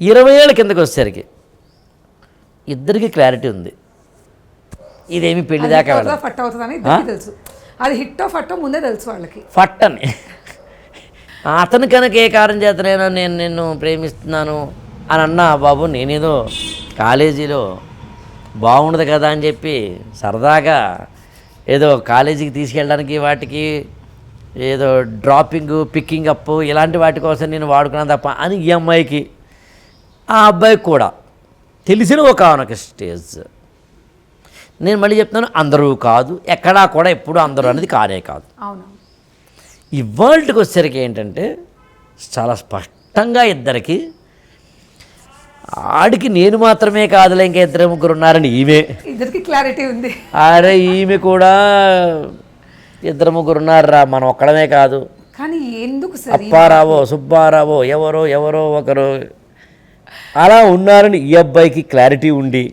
ఇరవై ఏళ్ళ కిందకి వచ్చేసరికి ఇద్దరికి క్లారిటీ ఉంది. ఇదేమి పెళ్ళి దాకా ఫట్ అవుతుందా అని ఇద్దరికి తెలుసు. అది హిట్టో ఫట్టో ముందే తెలుసు వాళ్ళకి. ఫట్ అని అతను కనుక ఏ కారణం చేతనైనా నేను నిన్ను ప్రేమిస్తున్నాను అని అన్నా బాబు నేనేదో కాలేజీలో బాగుండదు కదా అని చెప్పి సరదాగా ఏదో కాలేజీకి తీసుకెళ్ళడానికి వాటికి ఏదో డ్రాపింగ్ పిక్కింగ్ అప్ ఇలాంటి వాటి కోసం నేను వాడుకున్నాను తప్ప అని ఈ అమ్మాయికి ఆ అబ్బాయికి కూడా తెలిసిన ఒక ఆనొక స్టేజ్. నేను మళ్ళీ చెప్తున్నాను అందరూ కాదు ఎక్కడా కూడా ఎప్పుడు అందరూ అనేది కానే కాదు. అవును. ఇవాళకి వచ్చేసరికి ఏంటంటే చాలా స్పష్టంగా ఇద్దరికి ఆడికి నేను మాత్రమే కాదులే ఇంకా ఇద్దరు ముగ్గురు ఉన్నారని ఈమె. ఇద్దరికి క్లారిటీ ఉంది. అరే ఈమె కూడా ఇద్దరు ముగ్గురు ఉన్నారా మనం ఒక్కడమే కాదు. కానీ ఎందుకు ఈ- అప్పారావో సుబ్బారావో ఎవరో ఎవరో ఒకరు అలా ఉన్నారని ఈ అబ్బాయికి క్లారిటీ ఉండి